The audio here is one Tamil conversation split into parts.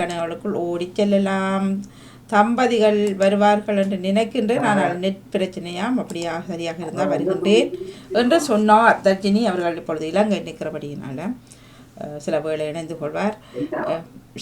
கணவர்களுக்குள் ஓடிச் செல்லலாம் தம்பதிகள் வருவார்கள் என்று நினைக்கின்றேன். ஆனால் நெட் பிரச்சனையாம். அப்படியாக சரியாக இருந்தால் வருகின்றேன் என்று சொன்னார் தர்ஜினி அவர்கள் இப்பொழுது இலங்கை நிற்கிறபடியினால. சில வேளை இணைந்து கொள்வார்.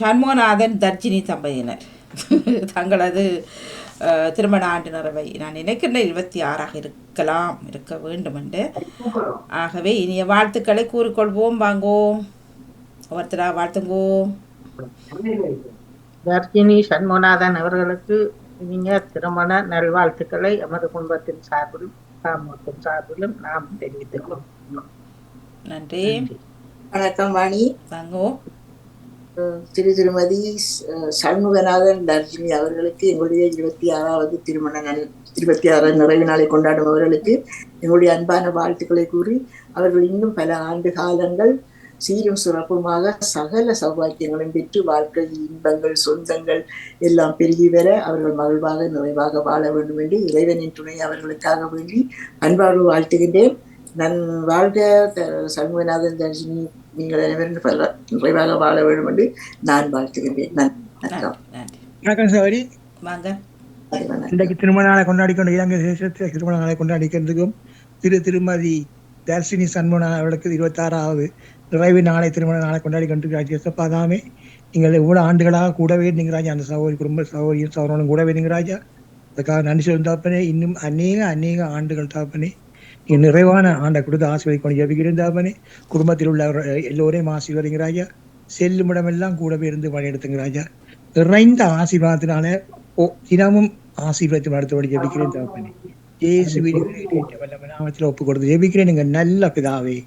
சண்முகநாதன் தர்ஜினி தம்பதியினர். தங்களது திருமண ஆண்டு நிறைவை நான் நினைக்கின்றேன் இருபத்தி ஆறாக இருக்கலாம் இருக்க வேண்டும் என்று. ஆகவே இனிய வாழ்த்துக்களை கூறிக்கொள்வோம். வாங்கோ ஒருத்தரா வாழ்த்துங்கோ. தர்ஜினி சண்முகநாதன் அவர்களுக்கு இனிய திருமண நல்வாழ்த்துக்களை எமது குடும்பத்தின் சார்பிலும் தாமத்தின் சார்பிலும் நாம் தெரிவித்துக் கொள்கிறோம் நன்றி. வணக்கம் வாணி. அஹ் திரு திருமதி சண்முகநாதன் தர்ஜினி அவர்களுக்கு எங்களுடைய இருபத்தி ஆறாவது திருமண நாள் இருபத்தி ஆறாவது நிறைவு நாளை கொண்டாடும் அவர்களுக்கு எங்களுடைய அன்பான வாழ்த்துக்களை கூறி அவர்கள் இன்னும் பல ஆண்டு காலங்கள் சீரும் சிறப்புமாக சகல சௌபாக்கியங்களும் பெற்று வாழ்க்கை இன்பங்கள் சொந்தங்கள் எல்லாம் பெருகி வர அவர்கள் மகிழ்வாக நிறைவாக வாழ வேண்டும் என்று இறைவனின் துணை அவர்களுக்காக வேண்டி அன்பாக வாழ்த்துகின்றேன். நன் வாழ்க சண்முகநாதன் தர்ஜினி நீங்கள் அனைவரும் பல- நிறைவாக வாழ வேண்டும் என்று நான் வாழ்த்துகின்றேன். வணக்கம். வணக்கம் வாங்க. இன்றைக்கு திருமண நாளை கொண்டாடி கொண்டு இலங்கை தேசத்தில் திருமண நாளை கொண்டாடிக்கிறதுக்கும் திரு திருமதி தர்ஷினி சண்முகன் அவர்களுக்கு இருபத்தாறாவது நிறைவு நாளை திருமண நாளை கொண்டாடி கொண்டு சப்பாதாமே நீங்கள் இவ்வளவு ஆண்டுகளாக கூடவே நீங்கராஜா அந்த சகோதரி குடும்ப சகோதரியும் சகோதரனும் கூடவே நீங்கராஜா அதுக்காக நன்றி சொல்லும் தாப்பனே. இன்னும் அநேக அநேக ஆண்டுகள் தாப்பனே. நீ நிறைவான ஆண்டை கொடுத்து ஆசீர்வதி கொண்டு ஜபிக்கிறேன் தாப்பனே. குடும்பத்தில் உள்ள எல்லோரையும் ஆசீர்வதிங்க ராஜா. செல்லும் இடமெல்லாம் கூடவே இருந்து வழிநடத்துங்க ராஜா. நிறைந்த ஆசீர்வாதத்தினால ஓ தினமும் ஆசீர்வாதத்தை நடத்தபடி ஜெபிக்கிறேன் தகப்பனே இயேசு வல்லமை நாமத்தில் ஒப்பு கொடுத்து ஜெபிக்கிறேன். நீங்கள் நல்ல பிதாவே.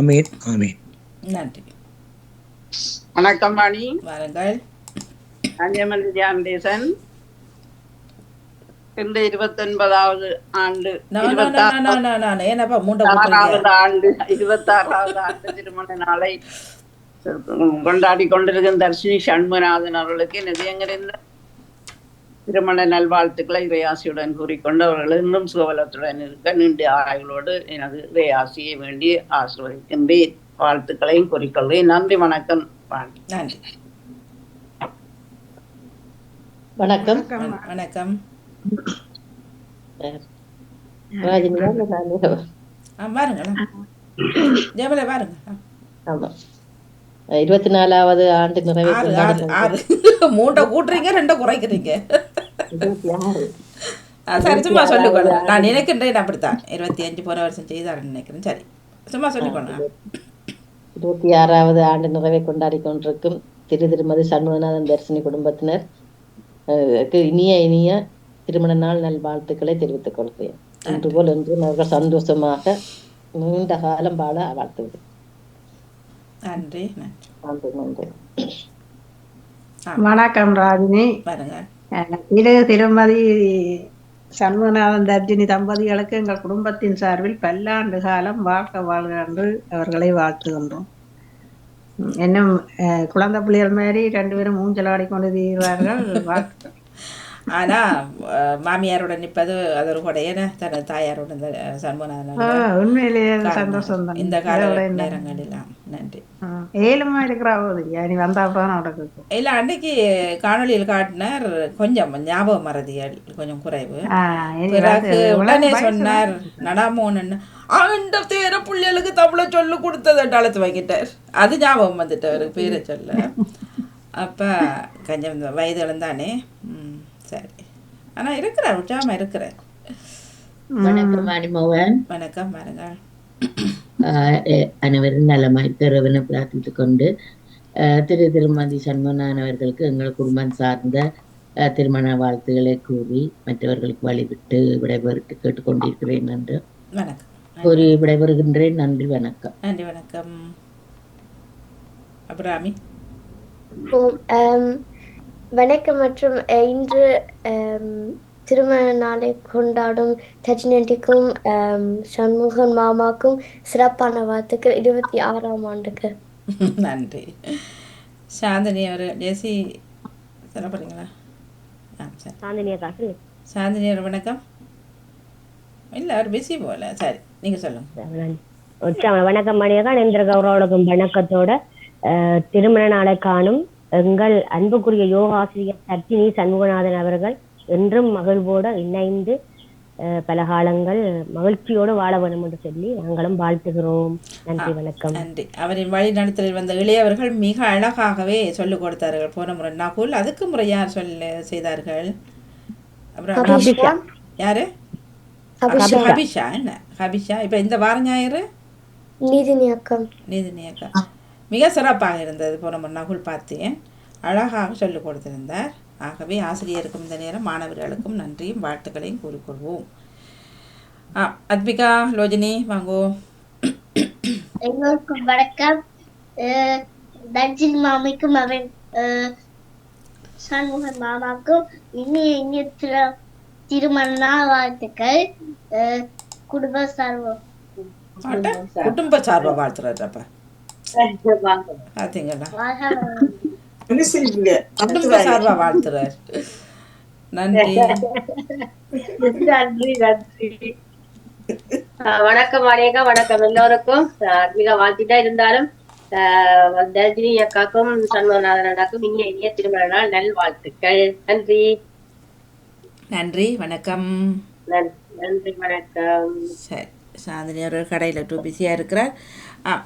ஆமேன் ஆமேன். நன்றி. வணக்கம் வாணி வாருங்கள். அஞ்சமல் தியானதேசன் இந்த இருபத்தி ஒன்பதாவது ஆண்டு ஆறாவது ஆண்டு இருபத்தாறாவது ஆண்டு திருமண நாளை கொண்டாடி கொண்டிருக்கும் தர்ஷினி சண்முகநாதன் அவர்களுக்கு நிதியங்கிருந்த திருமண நல்வாழ்த்துக்களை இறையாசியுடன் கூறிக்கொண்டு அவர்கள் இன்னும் சுகவலத்துடன் இருக்க நீண்ட ஆயுளோடு எனது இறையாசியை வேண்டி ஆசிர்வதிக்கின்றேன். வாழ்த்துக்களையும் கூறிக்கொள்கிறேன் நன்றி வணக்கம். வாணி நன்றி. வணக்கம். வண- வணக்கம். இருபத்தி நாலாவது ஆண்டு மூண்டை கூட்டுறீங்க ரெண்டை குறைக்கிறீங்க. சரி சும்மா சொல்லிக்கொள்ள நான் நினைக்கின்றேன் அப்படித்தான். இருபத்தி அஞ்சு போன வருஷம் செய்தாருன்னு நினைக்கிறேன். சரி சும்மா சொல்லிக்கொள்ள இருபத்தி ஆறாவது ஆண்டு நிறைவை கொண்டாடி கொண்டிருக்கும் திரு திருமதி சண்முகநாதன் தரிசனி குடும்பத்தினர் இனிய இனிய திருமண நாள் நல்வாழ்த்துக்களை தெரிவித்துக் கொள்கிறேன். இன்று போல் இன்று அவர்கள் சந்தோஷமாக நீண்ட காலம் வாழ வாழ்த்துகிறேன். நன்றி நன்றி. நன்றி வணக்கம் ராஜினி திரு திருமதி சண்முகநாதன் தர்ஜினி தம்பதிகளுக்கு எங்கள் குடும்பத்தின் சார்பில் பல்லாண்டு காலம் வாழ்க வாழ்க என்று அவர்களை வாழ்த்துகின்றோம். இன்னும் அஹ், குழந்தை பிள்ளைகள் மாதிரி ரெண்டு பேரும் மூஞ்சலாடி கொண்டு தீர்வார்கள் வாழ்த்துக்கள். ஆனா மாமியாரோட நிற்பது அது ஒரு கொடையன தன தாயாரோட இந்த சண்முகநாதன் உண்மையிலேயே. சந்தோஷம் தான் இந்த கால நேரங்கள் எல்லாம் நன்றி. ஏழுமா இருக்கிறா நீ வந்தா தான் நடக்கும் இல்ல அன்னைக்கு காணொளியில் காட்டினார் கொஞ்சம் ஞாபக மறதிகள் கொஞ்சம் குறைவு. பிறகு உடனே சொன்னார் நடாமோன்னு. அந்த தேர பிள்ளைகளுக்கு தமிழ சொல்லு கொடுத்தது அழுத்து வாங்கிட்டார் அது ஞாபகம் வந்துட்டு அவருக்கு பேரை சொல்ல. அப்ப கொஞ்சம் வயது சரி ஆனா இருக்கிறார் உற்சாகமா இருக்கிறார் வணக்கம் மணிமோகன். வணக்கம் எ- அனைவரும் நலமாய் பெறவென பிரார்த்தித்துக் கொண்டு திரு திருமதி சண்முகநாதன் அவர்களுக்கு எங்கள் குடும்பம் சார்ந்த திருமண வாழ்த்துக்களை கூறி மற்றவர்களுக்கு வழிவிட்டு விடைபெறுட்டு கேட்டுக்கொண்டிருக்கிறேன் என்று வணக்கம். கூறி விடைபெறுகின்றேன். நன்றி வணக்கம். நன்றி வணக்கம். அபிராமி. ஓம், ஆம், வணக்கம் மற்றும் அஹ், இன்று திருமண நாளை கொண்டாடும் தஜினண்டிக்கும் சண்முகன் மாமாக்கும் சிறப்பான வாழ்த்துக்கள். இருபத்தி ஆறாம் ஆண்டுக்கு. நன்றி. சாந்தினி அவர் ஜெசி சொல்ல போறீங்களா? ஆ சரி. சாந்தினியா காசு சாந்தினி அவர் வணக்கம். இல்லை அவர் பிஸி போல. சரி நீங்கள் சொல்லுங்க. வணக்கம். மணியகா இந்திர கௌரவனுக்கும் வணக்கத்தோட அஹ், திருமண நாளை காணும் எங்கள் அன்புக்குரிய யோகா ஆசிரியர் சர்ச்சினி சண்முகநாதன் அவர்கள் என்றும் மகிழ்வோடு இணைந்து பல காலங்கள் மகிழ்ச்சியோடு வாழ வேண்டும் என்று சொல்லி நாங்களும் வாழ்த்துகிறோம். நன்றி வணக்கம். நன்றி. அவரின் வழி நடத்தலில் வந்த இளையவர்கள் மிக அழகாகவே சொல்லிக் கொடுத்தார்கள். போன முறை நகுல் அதுக்கு முறை யார் சொல்ல செய்தார்கள்? அப்புறம் யாரு? ஹபிஷா. என்ன? ஹபிஷா. இப்ப இந்த வார ஞாயிறு? நீதினி அக்கா மிக சிறப்பாக இருந்தது. போன முறை நகுல் பார்த்தேன் அழகாக சொல்லிக் கொடுத்திருந்தார். ஆகவே ஆசிரியருக்கும் இந்த நேரம் மாணவர்களுக்கும் நன்றியும் வாழ்த்துக்களையும் கூறிக்கொள்வோம். அத்பிகா லோஜினி வாங்கோ. எல்லோருக்கும் வணக்கம். தர்ஜின் மாமிக்கும் அவன் அஹ், சண்முகன் மாமாக்கும் இனிய இனிய திரு திருமண நாள் வாழ்த்துக்கள் குடும்ப பாட்ட குடும்ப சார்பை வாழ்த்துறாருப்பா சார்பா வாழ்த்துறார். நன்றி. நன்றி நன்றி. வணக்கம் அநேகா வணக்கம் எல்லோருக்கும். ஆஹ் மிக வாழ்த்திட்டா இருந்தாலும் ஆஹ் தர்ஜினி அக்காக்கும் சண்முகநாதன் அண்ணாக்கும் இனிய இனிய திருமண நாள் நல் வாழ்த்துக்கள். நன்றி. நன்றி வணக்கம். நன்- நன்றி வணக்கம். சரி சாந்தினி அவர்கள் கடையில் டூ பிஸியாக இருக்கிறார்.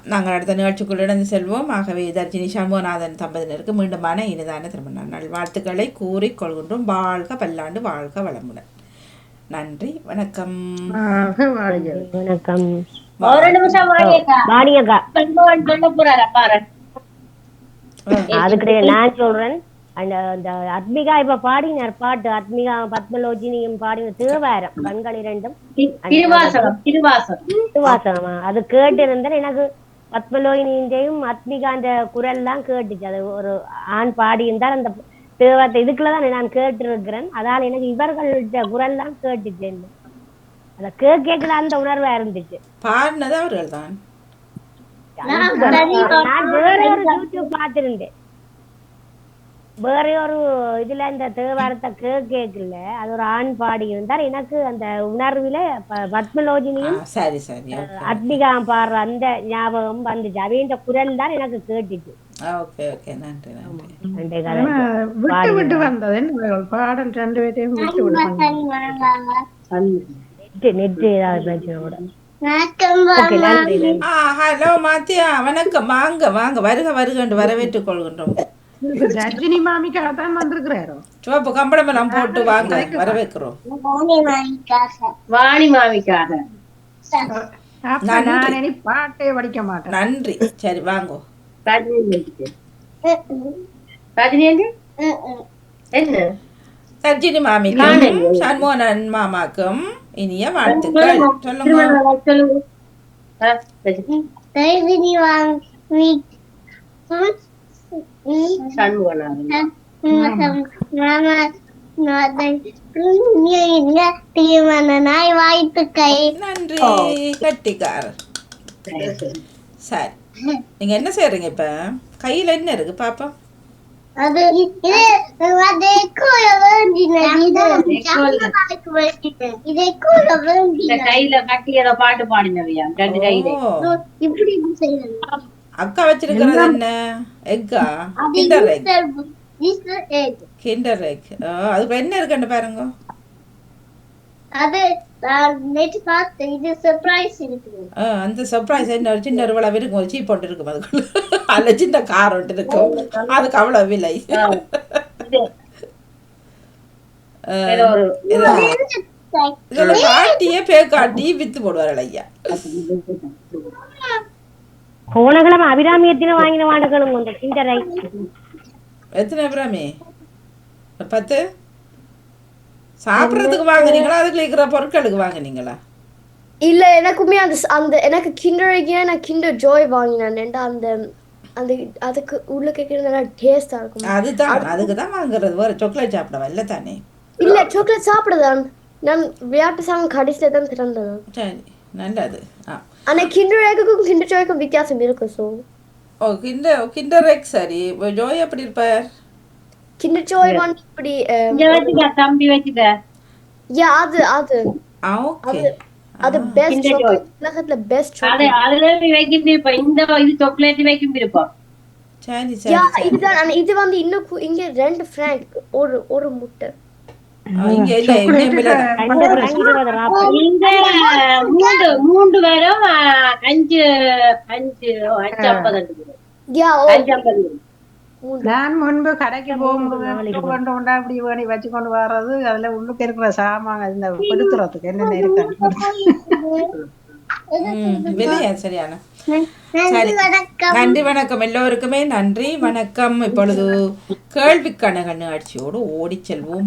நாங்கள் அடுத்த நிகழ்ச்சிக்குள் இணைந்து செல்வோம் ஆகவே தர்ஜினி சண்முகநாதன் தம்பதியினருக்கு மீண்டுமான இனிதான திருமண நாள் வாழ்த்துக்களை கூறிக்கொள்கின்றோம் வாழ்க பல்லாண்டு வாழ்க வளமுடன் நன்றி வணக்கம். வணக்கம் ஒரு நிமிஷம் வாணியக்கா அதுக்கு நான் சொல்றேன் அந்த அந்த அத்மிகா இப்ப பாடினார் பாட்டு அத்மிகா பத்மலோஜினியும் பாடின தேவாரம் கண்கள் இரண்டும். திருவாசகம் திருவாசகம். திருவாசகமா? அது கேட்டு இருந்தேன் எனக்கு பத்மலோகினியும் அத்மிகாந்த குரல் எல்லாம் கேட்டுச்சு. அது ஒரு ஆண் பாடி இருந்தால் அந்த தேவத்தை இதுக்குள்ளதான் நான் கேட்டு இருக்கிறேன் அதால எனக்கு இவர்கள்ட்ட குரல் எல்லாம் கேட்டுச்சு அத கேட்கல அந்த உணர்வா இருந்துச்சு. பாடினது அவர்கள் தான். நான் வேற ஒரு யூடியூப் பார்த்திருந்தேன். வேற ஒரு இதுல இந்த தேவாரத்தை கேட்கல அது ஒரு ஆண் பாடி இருந்தார் எனக்கு அந்த உணர்வில பத்மலோஜினியும் சரி சரி. ஓகே. அத்மிகா பாடுற அந்த ஞாபகம் வந்துச்சு. அவையின் குரல் தான் எனக்கு கேட்டுச்சு. Okay okay. நன்றி நன்றி. அந்த ஆனா, கதை. விட்டு விட்டு வந்தது. என்ன பாடல் ரெண்டு பேரையும் விட்டு விட்டு. நெட்டு ஏதாவது பிரச்சனை கூட. ஹலோ மாத்தியா. வணக்கம். வாங்க வாங்க. வருக வருக என்று வரவேற்றுக் கொள்கின்றோம். ரஜினி மாமிக்காக தான் வந்திருக்கிறாரோ? சிவப்பு கம்பளம் எல்லாம் போட்டு வாங்க வரவேற்கிறோம். வாணி மாமிக்காக. நான் இனி பாட்டே படிக்க மாட்டேன். நன்றி. சரி வாங்கோ. ரஜினி? என்ன? சர்ஜினி மாமிக்கும் சண்முகன் மாமாக்கும் இனிய வாழ்த்துக்கள். சொல்லுங்க. திருமண நாள் சொல்லுங்க ஆ, ரஜினி. தர்ஜினி மாமி சண்முகநாதன் மாமா திருமண நாய் வாழ்த்துக்கள் நன்றி சரி. நீங்க என்ன செய்றீங்க இப்ப? கையில என்ன இருக்கு? பாப்பா அது இது அது கூட வேண்டினது. கையில கட்டி ஏதோ பாட்டு பாடினவையா ரெண்டு கையில. இப்படி செய்யணும். அக்கா வச்சிருக்கிறது என்ன? எக்கா? Kinder egg. கிண்டர் எக் அதுக்கு என்ன இருக்குன்னு பாருங்க. அது நான் நேற்று பார்த்தேன் இது சர்ப்ரைஸ் இருக்குது. ஆ, அந்த சர்ப்ரைஸ் என்ன ஒரு சின்ன ஒரு விளவு இருக்கும் ஒரு சீப் இருக்கும் அதுக்குள்ள. அதுல சின்ன கார் ஒன்று இருக்கும். அதுக்கு அவ்வளவு விலை. இது. ஆ, ஏதோ ஒரு இது- இதோட காட்டியே பே காட்டி வித்து போடுவார்கள் ஐயா. போன கிழமை அபிராமியத்தின வாங்கின வாடகளும் இந்த கிண்டரை எத்தனை பிராமி ஒரு பத்து? சாப்பிட்றதுக்கு வாங்குனீங்களா? அதுக்கு இருக்கிற பொருட்களுக்கு வாங்குனீங்களா? இல்ல எனக்குமே அந்த அந்த எனக்கு கிண்டர் நான் கிண்டர் ஜாய் வாங்கினேன். அந்த அந்த அதுக்கு உள்ள கேட்கறது நல்லா டேஸ்டா இருக்கும். அதுதான் அதுக்கு தான் வாங்குறது. வேற சாக்லேட் சாப்பிட வரல தானே? இல்ல சாக்லேட் சாப்பிடுதான். நான் விளையாட்டு சாமான் கடைசியில தான் திறந்தது. சரி நல்லது. ஆ. ஆனா கிண்டர் எக்குக்கும் கிண்டர் ஜாய்க்கும் வித்தியாசம் இருக்கு so oh Kinder Kinder egg சரி. இப்போ ஜோய் எப்படி இருப்பார்? கிண்டர் ஜாய் வந்து இப்படி இங்க வச்சுக்க தம்பி வச்சுக்க. யா அது அது. ஆ ஓகே அது பெஸ்ட் Kinder Joy. உலகத்துல பெஸ்ட் அது அதுல வைக்கும் விருப்பம் இந்த இது சாக்லேட் வைக்கும் விருப்பம் சரி யா சரி இதுதான் ஆனா இது வந்து இன்னும் கு- இங்க ரெண்டு ஃப்ராங்க் ஒரு ஒரு முட்டை. மூன்று மூன்று பேரும் அஞ்சு அஞ்சு ஐம்பது ஐம்பது நான் முன்பு கடைக்கு போகும்போது கொண்டு கொண்டா அப்படி வேணி வச்சு கொண்டு வர்றது அதுல உள்ளுக்கு இருக்கிற சாமான் இந்த கொடுத்துறதுக்கு என்னென்ன இருக்கு சரியான. சரி. நன்றி வணக்கம். எல்லோருக்குமே நன்றி. வணக்கம். இப்பொழுது கேள்விக்கான கண்ணாட்சியோடு ஓடிச் செல்வோம்.